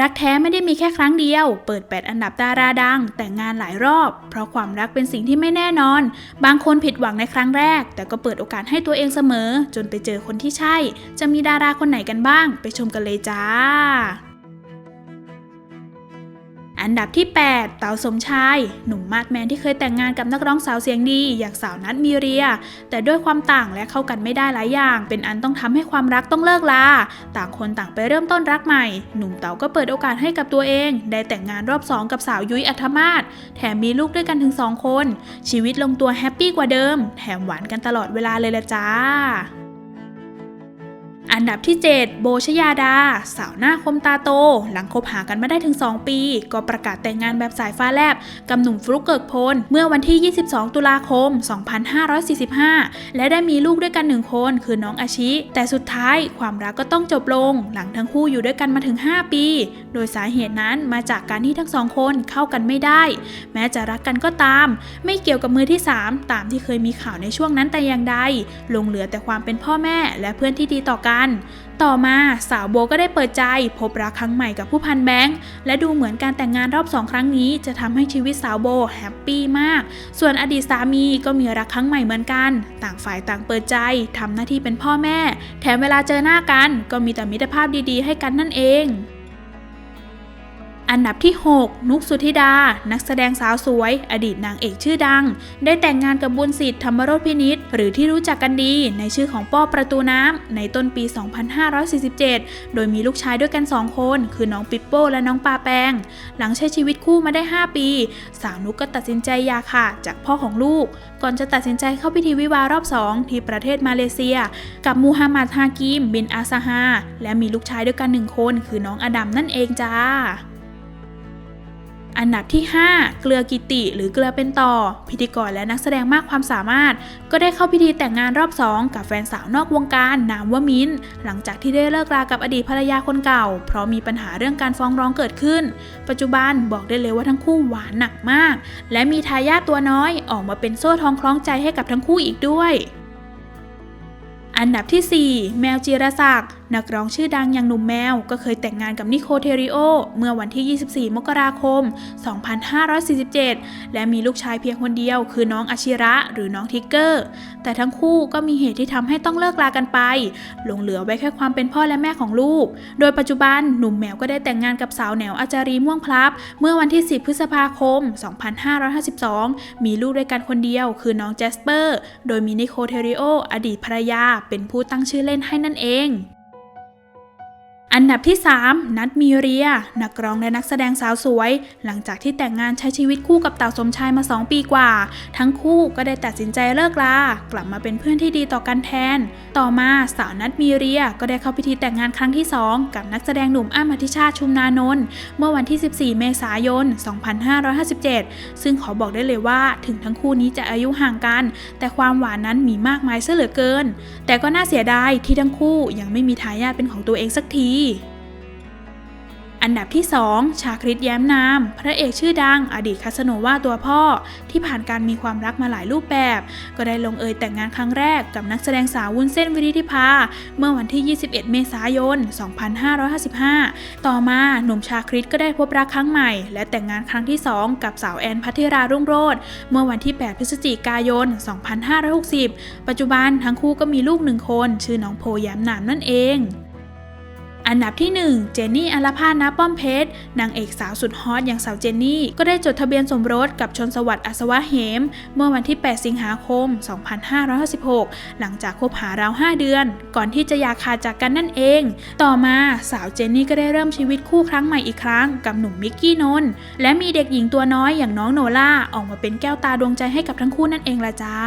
รักแท้ไม่ได้มีแค่ครั้งเดียว เปิด 8 อันดับดาราดัง แต่งงานหลายรอบ เพราะความรักเป็นสิ่งที่ไม่แน่นอน บางคนผิดหวังในครั้งแรก แต่ก็เปิดโอกาสให้ตัวเองเสมอ จนไปเจอคนที่ใช่ จะมีดาราคนไหนกันบ้าง ไปชมกันเลยจ้า อันดับที่ 8 เต๋าสมชาย หนุ่มมาดแมนที่เคยแต่งงานกับนักร้องสาวเสียงดี อย่างสาวนัทมีเรีย แต่ด้วยความต่างและเข้ากันไม่ได้หลายอย่าง เป็นอันต้องทำให้ความรักต้องเลิกลา ต่างคนต่างไปเริ่มต้นรักใหม่ หนุ่มเต๋าก็เปิดโอกาสให้กับตัวเอง ได้แต่งงานรอบ2กับสาวยุ้ยอัธมาศแถมมีลูกด้วยกันถึง 2 คน ชีวิตลงตัวแฮปปี้กว่าเดิม แถมหวานกันตลอดเวลาเลยละจ้า อันดับที่ 7 โบชยาดา สาวหน้าคมตาโต หลังคบหากันมาได้ถึง 2 ปี ก็ประกาศแต่งงานแบบสายฟ้าแลบ กับหนุ่มฟลุกเกิกพล เมื่อวันที่ 22 ตุลาคม 2545 และได้มีลูกด้วยกันหนึ่งคนคือน้องอาชิ แต่สุดท้ายความรักก็ต้องจบลง หลังทั้งคู่อยู่ด้วยกันมาถึง 5 ปี โดยสาเหตุนั้นมาจากการที่ทั้งสองคนเข้ากันไม่ได้ แม้จะรักกันก็ตาม ไม่เกี่ยวกับมือที่ 3 ตามที่เคยมีข่าวในช่วงนั้นแต่อย่างใดลงเหลือแต่ความเป็นพ่อแม่และเพื่อนที่ดีต่อกันต่อมาสาวโบก็ได้เปิดใจ พบรักครั้งใหม่กับผู้พันแบงค์ และดูเหมือนการแต่งงานรอบสองครั้งนี้ จะทำให้ชีวิตสาวโบแฮปปี้มาก ส่วนอดีตสามีก็มีรักครั้งใหม่เหมือนกัน ต่างฝ่ายต่างเปิดใจทำหน้าที่เป็นพ่อแม่ แถมเวลาเจอหน้ากัน ก็มีแต่มิตรภาพดีๆ ให้กันนั่นเอง อันดับที่ 6 นุกสุธิดา นักแสดงสาวสวย อดีตนางเอกชื่อดัง ได้แต่งงานกับบุญสิทธิ์ธรรมโรธพินิษหรือที่รู้จักกันดีในชื่อของป้อประตูน้ำ ในต้นปี 2547 โดยมีลูกชายด้วยกัน 2 คน คือน้องปิปโป้และน้องปาแปง หลังใช้ชีวิตคู่มาได้ 5 ปี สาวนุกก็ตัดสินใจหยาขาดจากพ่อของลูก ก่อนจะตัดสินใจเข้าพิธีวิวาห์รอบ 2 ที่ประเทศมาเลเซีย กับมูฮัมหมัดฮากิม บินอาซาฮาและมีลูกชายด้วยกันหนึ่งคน คือน้องอดัมนั่นเองจ้า อันดับที่ 5 เกลือกิติ หรือเกลือเป็นต่อ พิธีกรและนักแสดงมากความสามารถ ก็ได้เข้าพิธีแต่งงานรอบ2กับแฟนสาวนอกวงการนามว่ามิ้น หลังจากที่ได้เลิกรากับอดีตภรรยาคนเก่า เพราะมีปัญหาเรื่องการฟ้องร้องเกิดขึ้น ปัจจุบันบอกได้เลยว่าทั้งคู่หวานหนักมาก และมีทายาทตัวน้อยออกมาเป็นโซ่ทองคล้องใจให้กับทั้งคู่อีกด้วยอันดับที่ 4 แมวจีรศักดิ์นักร้องชื่อดังอย่างหนุ่มแมว ก็เคยแต่งงานกับนิโคเทริโอ เมื่อวันที่ 24 มกราคม 2547 และมีลูกชายเพียงคนเดียวคือน้องอาชิระหรือน้องทิกเกอร์ แต่ทั้งคู่ก็มีเหตุที่ทำให้ต้องเลิกลากันไป หลงเหลือไว้แค่ความเป็นพ่อและแม่ของลูก โดยปัจจุบันหนุ่มแมวก็ได้แต่งงานกับสาวแหนวอาจารีม่วงพลับ เมื่อวันที่ 10 พฤษภาคม 2552 มีลูกด้วยกันคนเดียวคือน้องแจสเปอร์ โดยมีนิโคเทริโอ อดีตภรรยา เป็นผู้ตั้งชื่อเล่นให้นั่นเอง อันดับที่ 3 นัทมีเรีย นักร้องและนักแสดงสาวสวย หลังจากที่แต่งงานใช้ชีวิตคู่กับเต่าสมชายมา 2 ปีกว่า ทั้งคู่ก็ได้ตัดสินใจเลิกลา กลับมาเป็นเพื่อนที่ดีต่อกันแทน ต่อมาสาวนัทมีเรียก็ได้เข้าพิธีแต่งงานครั้งที่ 2 กับนักแสดงหนุ่มอ้ำอธิชาชุมนานนท์เมื่อวันที่ 14 เมษายน 2557 ซึ่งขอบอกได้เลยว่าถึงทั้งคู่นี้จะอายุห่างกัน แต่ความหวานนั้นมีมากมายเสียเหลือเกิน แต่ก็น่าเสียดายที่ทั้งคู่ยังไม่มีทายาทเป็นของตัวเองสักทีอันดับที่ 2 ชาคริตแย้มนาม พระเอกชื่อดัง อดีตคาสโนวาตัวพ่อ ที่ผ่านการมีความรักมาหลายรูปแบบ ก็ได้ลงเอยแต่งงานครั้งแรกกับนักแสดงสาววุ้นเส้นวิริธิภา เมื่อวันที่ 21 เมษายน 2555 ต่อมาหนุ่มชาคริตก็ได้พบรักครั้งใหม่ และแต่งงานครั้งที่ 2 กับสาวแอนพัทธิรารุ่งโรจน์เมื่อวันที่ 8 พฤศจิกายน 2560 ปัจจุบันทั้งคู่ก็มีลูกหนึ่งคน ชื่อน้องโพแย้มนามนั่นเอง อันดับที่ 1 เจนนี่อัลภาณป้อมเพชรนางเอกสาวสุดฮอตอย่างสาวเจนนี่ ก็ได้จดทะเบียนสมรสกับชนสวัสดิ์อัศวะเหม เมื่อวันที่ 8 สิงหาคม 2556 หลังจากคบหาราว 5 เดือน ก่อนที่จะยากขาดจากกันนั่นเอง ต่อมาสาวเจนนี่ก็ได้เริ่มชีวิตคู่ครั้งใหม่อีกครั้งกับหนุ่มมิกกี้นนท์และมีเด็กหญิงตัวน้อยอย่างน้องโนล่าออกมาเป็นแก้วตาดวงใจให้กับทั้งคู่นั่นเองละจ้า